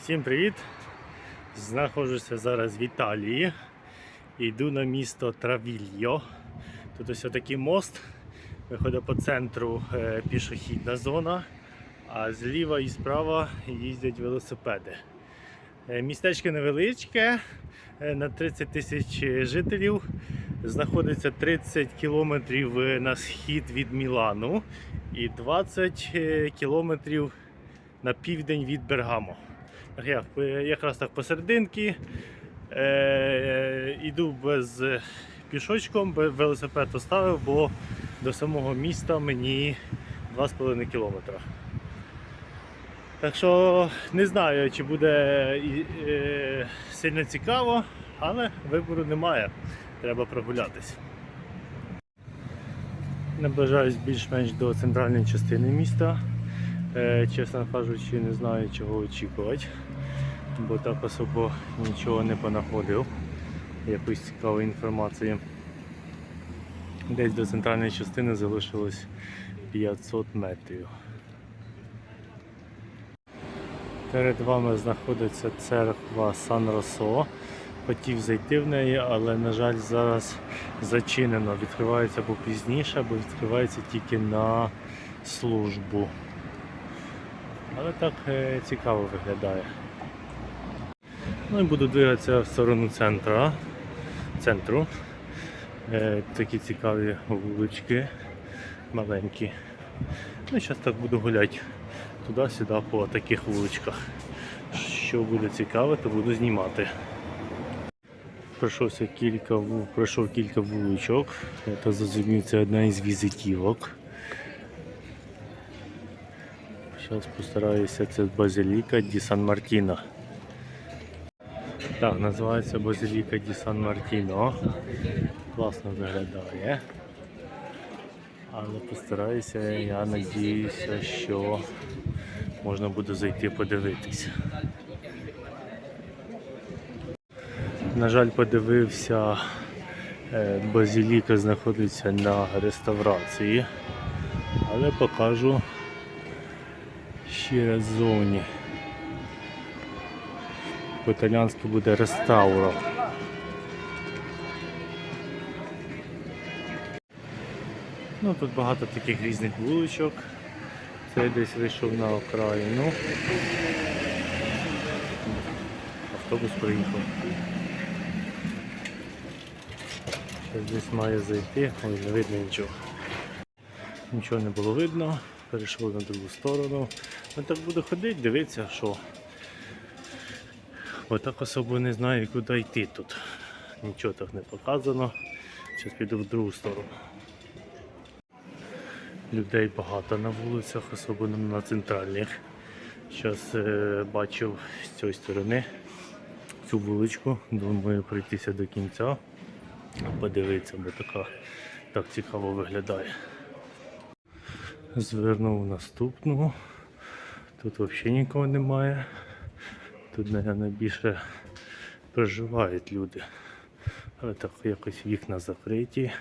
Всім привіт! Знаходжуся зараз в Італії. Йду на місто Травільо. Тут ось такий мост. Виходить по центру е, пішохідна зона, а зліва і справа їздять велосипеди. Е, Містечко невеличке, е, на 30 тисяч жителів. Знаходиться 30 кілометрів на схід від Мілану і 20 е, кілометрів на південь від Бергамо. Я е, якраз так посерединки. Е, іду без пішочком, велосипед оставив, бо до самого міста мені 2,5 кілометра. Так що не знаю, чи буде е, сильно цікаво, але вибору немає. Треба прогулятись. Наближаюсь більш-менш до центральної частини міста. Чесно кажучи, не знаю чого очікувати, бо так особо нічого не понаходив, якоїсь цікавої інформації. Десь до центральної частини залишилось 500 метрів. Перед вами знаходиться церква Сан Росо. Хотів зайти в неї, але, на жаль, зараз зачинено. Відкривається або пізніше, або відкривається тільки на службу. Але так е, цікаво виглядає. Ну і буду двигатися в сторону центра. центру. Е, такі цікаві вулички, маленькі. Ну, зараз так буду гуляти туди-сюди по таких вуличках. Що буде цікаве, то буду знімати. Пройшовся кілька, пройшов кілька вуличок. Так зрозумів, це одна із візитівок. Зараз постараюся, це Базиліка Ді Сан Мартіно. Так, називається Базиліка Ді Сан Мартіно. Класно виглядає. Але постараюся, я надіюся, що можна буде зайти подивитися. На жаль, подивився, е, базиліка знаходиться на реставрації, але покажу ще раз зовні. По-італіянськи буде реставро. Ну, тут багато таких різних вуличок. Це я десь вийшов на окраїну. Автобус приїхав. Щось десь має зайти, ой, не видно нічого. Нічого не було видно, перейшов на другу сторону. Ну так буду ходити, дивитися, що. Бо так особо не знаю, куди йти тут. Нічого так не показано. Зараз піду в другу сторону. Людей багато на вулицях, особливо на центральних. Зараз е, бачив з цієї сторони цю вуличку. Думаю пройтися до кінця, подивитися, бо така так цікаво виглядає. Звернув наступну. Тут взагалі нікого немає. Тут, мабуть, більше проживають люди. Але так якось вікна закриті.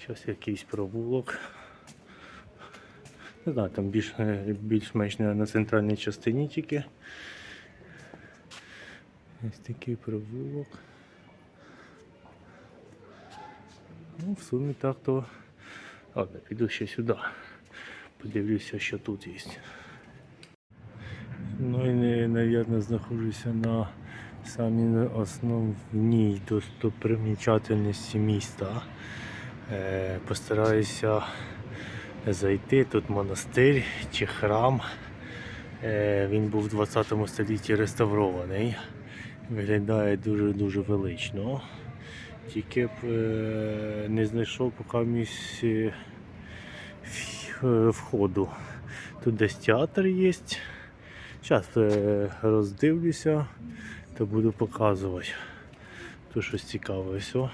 Зараз якийсь провулок. Не знаю, там більш, більш-менш на центральній частині тільки. Ось такий провулок. Ну, в сумі так то. Ладно, піду ще сюди. Подивлюся, що тут є. Ну і, навірно, знаходжуся на самій основній достопримічательності міста. Е, постараюся зайти. Тут монастир чи храм. Е, Він був в 20 столітті реставрований. Виглядає дуже-дуже велично. Тільки б е, не знайшов поки місць входу. Тут десь театр є. Зараз роздивлюся та буду показувати. Тут щось цікаве все.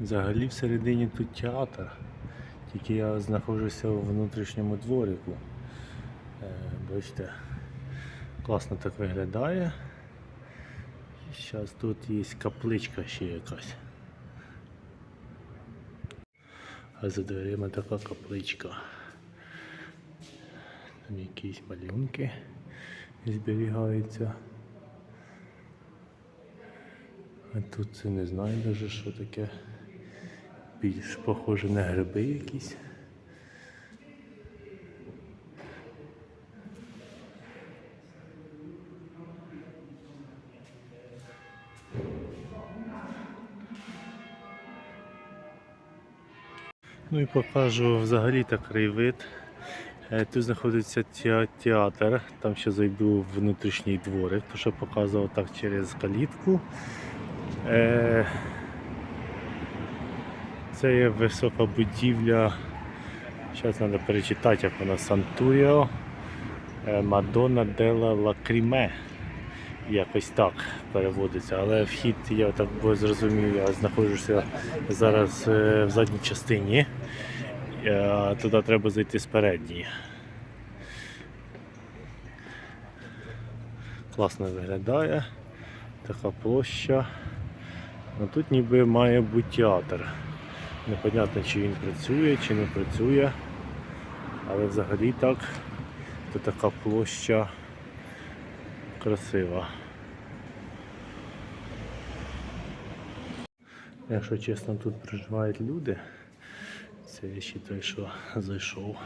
Взагалі всередині тут театр. Тільки я знаходжуся у внутрішньому дворику. Е, Бачите, класно так виглядає. Зараз тут є капличка ще якась. А за дверима така капличка. Там якісь малюнки. зберігається. А тут це не знаю даже, що таке. Більш похоже на гриби якісь. Ну і покажу взагалі так краєвид. Е, Тут знаходиться театр, там ще зайду в внутрішній дворик, то що показував так через калітку. Е, Це є висока будівля. Зараз треба перечитати, як вона Сантуріо Мадонна Делла Лакріме. Якось так переводиться, але вхід, я так зрозумів, я знаходжуся зараз е, в задній частині. Е, Туди треба зайти з передньої. Класно виглядає. Така площа. Ну, тут ніби має бути театр. Непонятно, чи він працює, чи не працює. Але взагалі так, то така площа красива. Якщо чесно, тут проживають люди. Це я ще той, що зайшов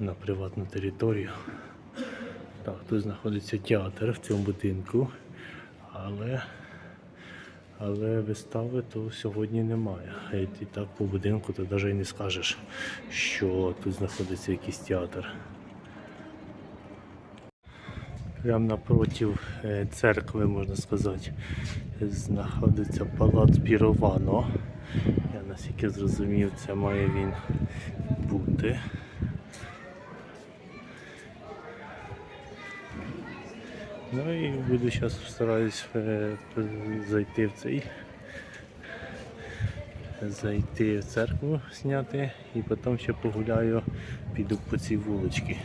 на приватну територію. Так, тут знаходиться театр в цьому будинку, але, але вистави то сьогодні немає. І так по будинку ти навіть не скажеш, що тут знаходиться якийсь театр. Прямо напротив е, церкви, можна сказати, знаходиться палац Піровано. Наскільки зрозумів, це має він бути. Ну і буду зараз стараюсь е, зайти в цей. Зайти в церкву зняти і потім ще погуляю, піду по цій вуличці.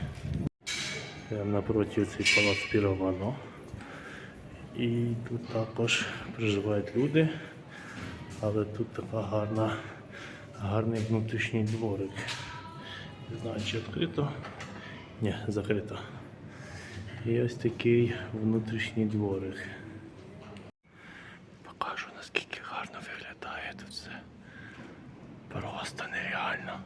Прямо напроти цей палац Піровано. І тут також проживають люди, але тут така гарна, гарний внутрішній дворик. Не знаю, чи відкрито. Ні, закрито. І ось такий внутрішній дворик. Покажу наскільки гарно виглядає тут все. Просто нереально.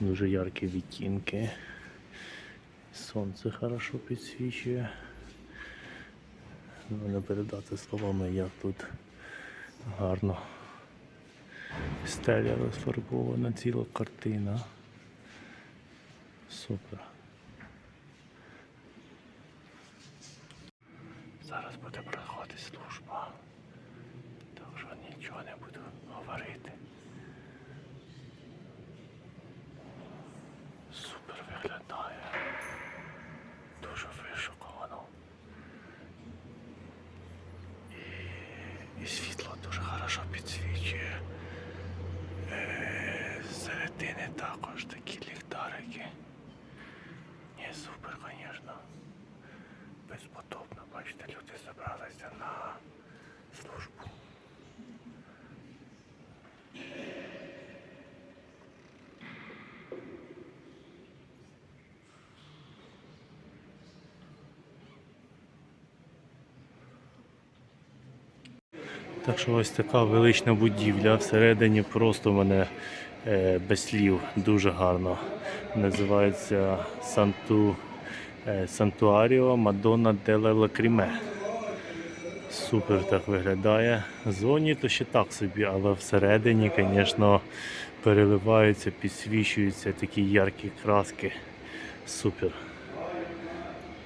Дуже яркі відтінки. Сонце хорошо підсвічує. Ну, не передати словами, як тут гарно. Стеля розфарбована, ціла картина. Супер. Зараз буде проходити служба. Так що нічого не буду говорити. Супер виглядає. Дуже вишуковано. І, і світло дуже хорошо підсвічує. Е, середини також такі ліхтарики. Ні, супер, звісно. Безподобно, бачите, люди зібралися на службу. Так що ось така велична будівля. Всередині просто мене е, без слів дуже гарно. Називається Санту, е, Сантуаріо Мадонна Деле Лакріме. Супер так виглядає. Зоні то ще так собі, але всередині, звісно, переливаються, підсвічуються такі яркі краски. Супер.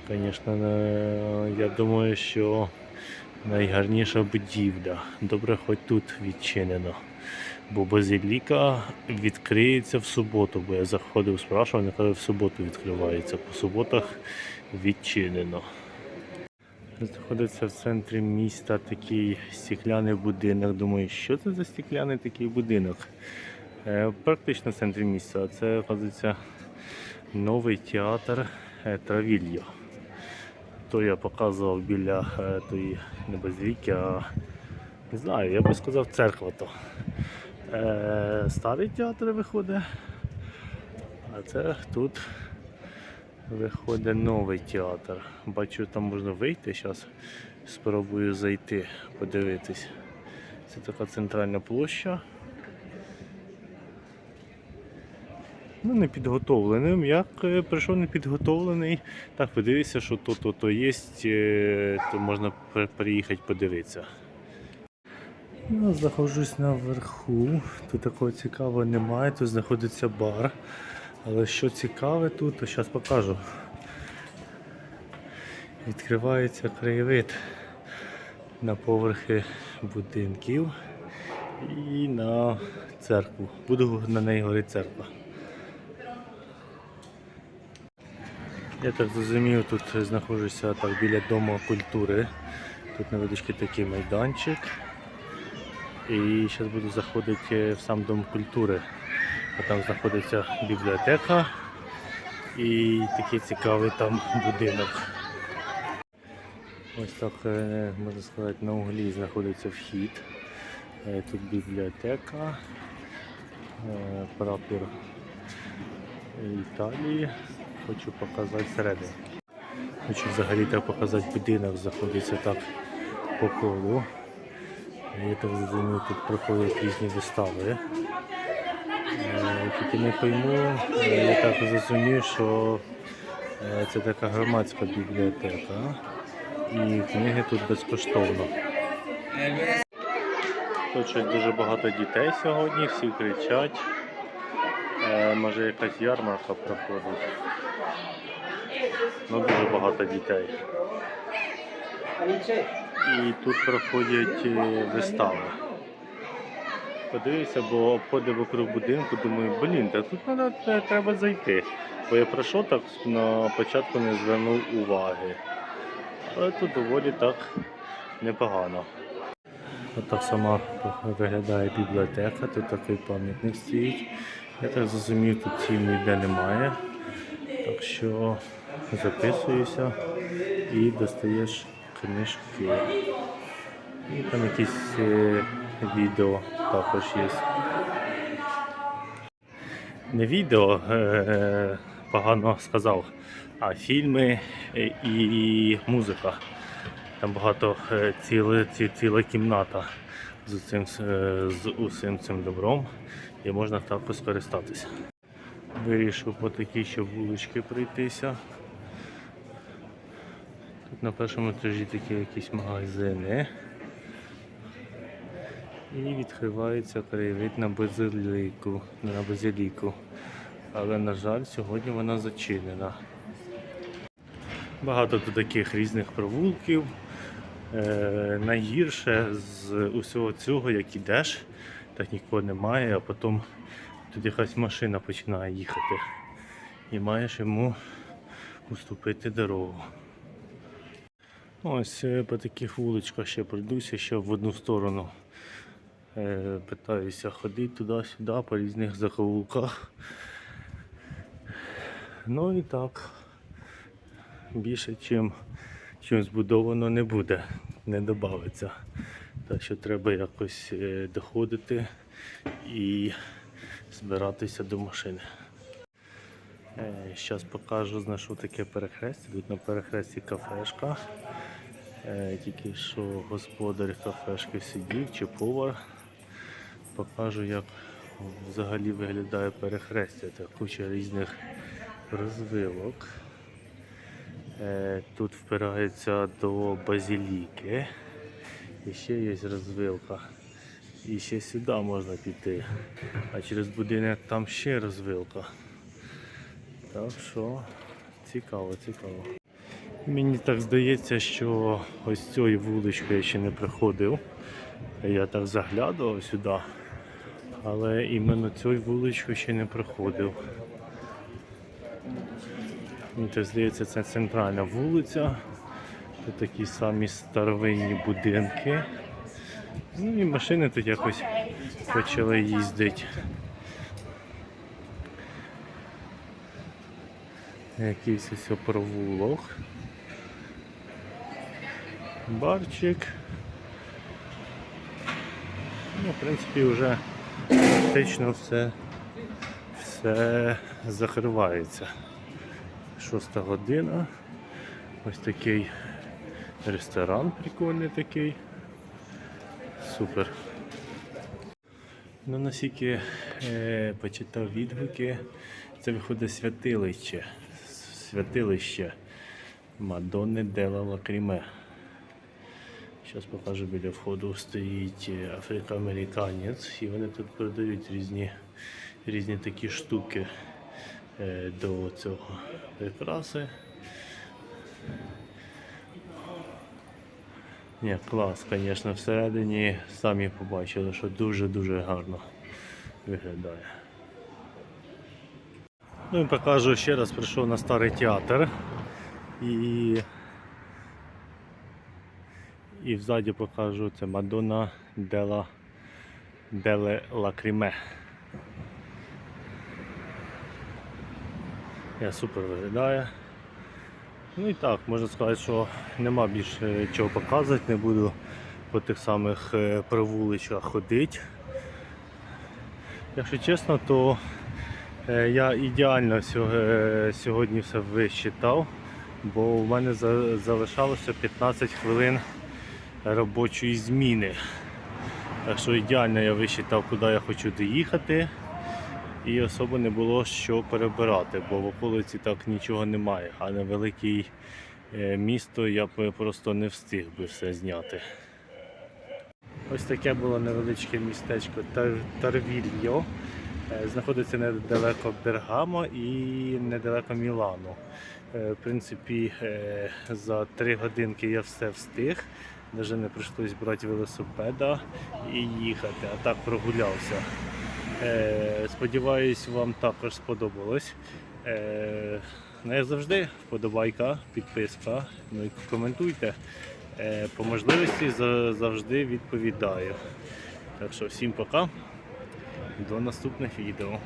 Звісно, е, я думаю, що найгарніша будівля. Добре, хоч тут відчинено. Бо базиліка відкриється в суботу, бо я заходив, спрашував, не казали, в суботу відкривається. По суботах відчинено. Знаходиться в центрі міста такий стекляний будинок. Думаю, що це за стекляний такий будинок? Е, Практично в центрі міста. Це, оказується, новий театр е, Травільо. То я показував біля е, тої не базиліки, а не знаю, я би сказав церква то. е, старий театр виходить. А це тут виходить новий театр. Бачу, там можна вийти. Зараз спробую зайти, подивитись. Це така центральна площа. Ну, не підготовленим. Як е, прийшов непідготовлений, так подивився, що то, то, то є, е, то можна приїхати подивитися. Ну, знаходжусь наверху. Тут такого цікавого немає, тут знаходиться бар. Але що цікаве тут, то зараз покажу. Відкривається краєвид на поверхи будинків і на церкву. Буду на неї говорити церква. Я так зрозумів, тут знаходжуся так біля Дому культури. Тут невеличкий такий майданчик. І зараз буду заходити в сам Дом культури. А там знаходиться бібліотека і такий цікавий там будинок. Ось так, е, можна сказати, на углі знаходиться вхід. Е, Тут бібліотека, е, прапор Італії. Хочу показати всередині. Хочу взагалі так показати будинок, знаходиться так по колу. Я так розумію, тут проходять різні вистави. Е, Тільки не пойму, е, я так зрозумів, що е, це така громадська бібліотека. І книги тут безкоштовно. Тут дуже багато дітей сьогодні, всі кричать. Може якась ярмарка проходить. Ну дуже багато дітей. І тут проходять е, вистави. Подивився, бо обходив вокруг будинку, думаю, блін, та тут треба зайти. Бо я пройшов так на початку не звернув уваги. Але тут доволі так непогано. Отак сама виглядає бібліотека, тут такий пам'ятник стоїть. Я так зрозумів, тут цін ніде немає. Так що записуєшся і достаєш книжки. І там якісь е, відео також є. Не відео е, погано сказав, а фільми е, і музика. Там багато ціла, ціла кімната з цим, з усім цим добром і можна також скористатися. Вирішив по такій ще вулички пройтися. Тут на першому етажі такі якісь магазини. І відкривається краєвид на базиліку, на базиліку. Але, на жаль, сьогодні вона зачинена. Багато тут таких різних провулків. Е, найгірше з усього цього, як ідеш, так нікого немає, а потім тут якась машина починає їхати. І маєш йому уступити дорогу. Ось е, по таких вуличках ще пройдуся, ще в одну сторону. Е, Питаюся ходити туди-сюди по різних закоулках. Ну і так більше чим, чим збудовано не буде, не додається. Так що треба якось е, доходити і збиратися до машини. Зараз покажу, знайшов таке перехрестя. Тут на перехресті кафешка. Е, Тільки що господар кафешки сидів чи повар. Покажу, як взагалі виглядає перехрестя. Та куча різних розвилок. Е, Тут впирається до базиліки. І ще є розвилка. І ще сюди можна піти. А через будинок там ще розвилка. Так що цікаво, цікаво. Мені так здається, що ось цією вуличкою я ще не приходив. Я так заглядував сюди, але іменно цією вуличкою ще не проходив. Мені так здається, це центральна вулиця. Тут такі самі старовинні будинки. Ну і машини тут якось почали їздити. Якийсь ось провулок. Барчик. Ну, в принципі, вже практично все, все закривається. Шоста година. Ось такий ресторан прикольний такий. Супер. Ну, наскільки е, почитав відгуки, це виходить святилище. Святилище Мадонни Дела Лакріме. Зараз покажу біля входу стоїть афроамериканець і вони тут продають різні, різні такі штуки е, до цього прикраси. Ні, клас, звісно, всередині самі побачили, що дуже-дуже гарно виглядає. Ну і покажу ще раз, прийшов на старий театр і, і взаді покажу це Мадонна Дела Деле Лакріме. Я супер виглядає. Ну і так, можна сказати, що нема більше чого показувати, не буду по тих самих е, провуличках ходити. Якщо чесно, то е, я ідеально е, сьогодні все висчитав, бо в мене залишалося 15 хвилин робочої зміни. Так що ідеально я висчитав, куди я хочу доїхати. І особо не було що перебирати, бо в околиці так нічого немає. А на велике місто я б просто не встиг би все зняти. Ось таке було невеличке містечко Тар- Тарвільо. Е, Знаходиться недалеко Бергамо і недалеко Мілану. Е, В принципі, е, за три годинки я все встиг. Навіть не прийшлось брати велосипеда і їхати, а так прогулявся. Е, Сподіваюсь, вам також сподобалось. Е, Ну, завжди, вподобайка, підписка, ну і коментуйте. Е, По можливості за- завжди відповідаю. Так що всім пока. До наступних відео.